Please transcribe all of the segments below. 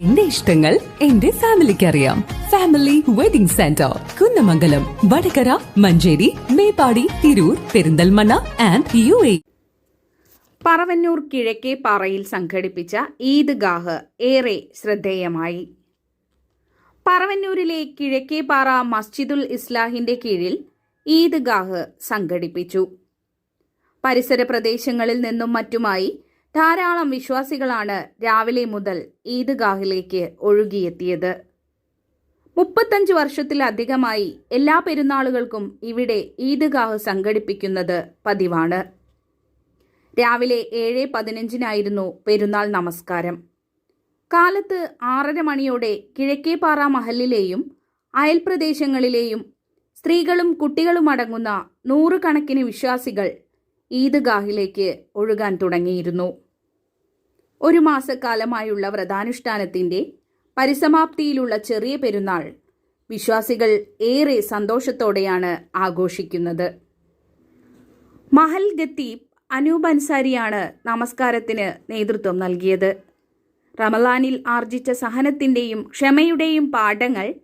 എന്റെ ഇഷ്ടങ്ങൾ എന്റെ ഫാമിലിക്ക് അറിയാം family wedding centre Kunnamangalam Vadakara Manjeri Meppadi Tirur Perinthalmanna and U A Paravannur കിഴക്കേ പാറയിൽ സംഘടിപ്പിച്ച ഈദ്ഗാഹ് ഏറെ ശ്രദ്ധേയമായി. പറവന്നൂരിലെ കിഴക്കേപ്പാറ മസ്ജിദുൽ ഇസ്ലാഹിന്റെ കീഴിൽ ഈദ്ഗാഹ് സംഘടിപ്പിച്ചു. പരിസര പ്രദേശങ്ങളിൽ നിന്നും മറ്റുമായി ധാരാളം വിശ്വാസികളാണ് രാവിലെ മുതൽ ഈദ്ഗാഹിലേക്ക് ഒഴുകിയെത്തിയത്. മുപ്പത്തഞ്ച് വർഷത്തിലധികമായി എല്ലാ പെരുന്നാളുകൾക്കും ഇവിടെ ഈദ്ഗാഹ് സംഘടിപ്പിക്കുന്നത് പതിവാണ്. രാവിലെ ഏഴ് പതിനഞ്ചിനായിരുന്നു പെരുന്നാൾ നമസ്കാരം. കാലത്ത് ആറര മണിയോടെ കിഴക്കേപ്പാറ മഹലിലെയും അയൽപ്രദേശങ്ങളിലെയും സ്ത്രീകളും കുട്ടികളും അടങ്ങുന്ന നൂറുകണക്കിന് വിശ്വാസികൾ ഈദ്ഗാഹിലേക്ക് ഒഴുകാൻ തുടങ്ങിയിരുന്നു. ഒരു മാസക്കാലമായുള്ള വ്രതാനുഷ്ഠാനത്തിന്റെ പരിസമാപ്തിയിലുള്ള ചെറിയ പെരുന്നാൾ വിശ്വാസികൾ ഏറെ സന്തോഷത്തോടെയാണ് ആഘോഷിക്കുന്നത്. മഹൽ ഗത്തീബ് അനൂപ് അൻസാരിയാണ് നമസ്കാരത്തിന് നേതൃത്വം നൽകിയത്. റമലാനിൽ ആർജിച്ച സഹനത്തിന്റെയും ക്ഷമയുടെയും പാഠങ്ങൾ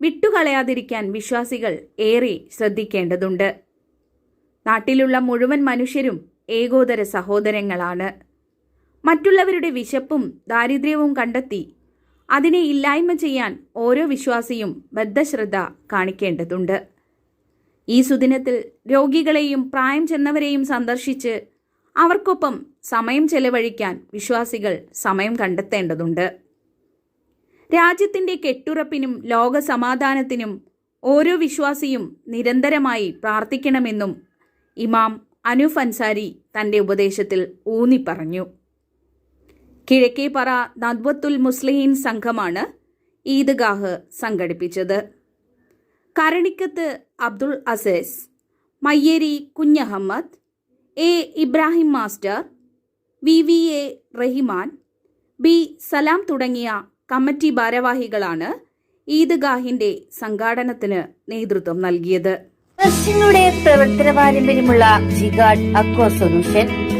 വിട്ടുകളയാതിരിക്കാൻ വിശ്വാസികൾ ഏറെ ശ്രദ്ധിക്കേണ്ടതുണ്ട്. നാട്ടിലുള്ള മുഴുവൻ മനുഷ്യരും ഏകോദര സഹോദരങ്ങളാണ്. മറ്റുള്ളവരുടെ വിശപ്പും ദാരിദ്ര്യവും കണ്ടെത്തി. അതിനെ ഇല്ലായ്മ ചെയ്യാൻ ഓരോ വിശ്വാസിയും ബദ്ധശ്രദ്ധ കാണിക്കേണ്ടതുണ്ട്. ഈ സുദിനത്തിൽ രോഗികളെയും പ്രായം ചെന്നവരെയും സന്ദർശിച്ച് അവർക്കൊപ്പം സമയം ചെലവഴിക്കാൻ വിശ്വാസികൾ സമയം കണ്ടെത്തേണ്ടതുണ്ട്. രാജ്യത്തിന്റെ കെട്ടുറപ്പിനും ലോക സമാധാനത്തിനും ഓരോ വിശ്വാസിയും നിരന്തരമായി പ്രാർത്ഥിക്കണമെന്നും ഇമാം അനൂഫ് അൻസാരി തന്റെ ഉപദേശത്തിൽ ഊന്നിപ്പറഞ്ഞു. കിഴക്കേപ്പറ നദ്വത്തുൽ മുസ്ലിഹീൻ സംഘമാണ് ഈദ്ഗാഹ് സംഘടിപ്പിച്ചത്. Karanikkath Abdul Azeez Mayyeri Kunhammed A Ibrahim master V V A Rahiman B Salam തുടങ്ങിയ കമ്മിറ്റി ഭാരവാഹികളാണ് ഈദ്ഗാഹിന്റെ സംഘാടനത്തിന് നേതൃത്വം നൽകിയത്. പ്രവർത്തന പാരമ്പര്യമുള്ള ജിഗാഡ് അക്വ സൊല്യൂഷൻ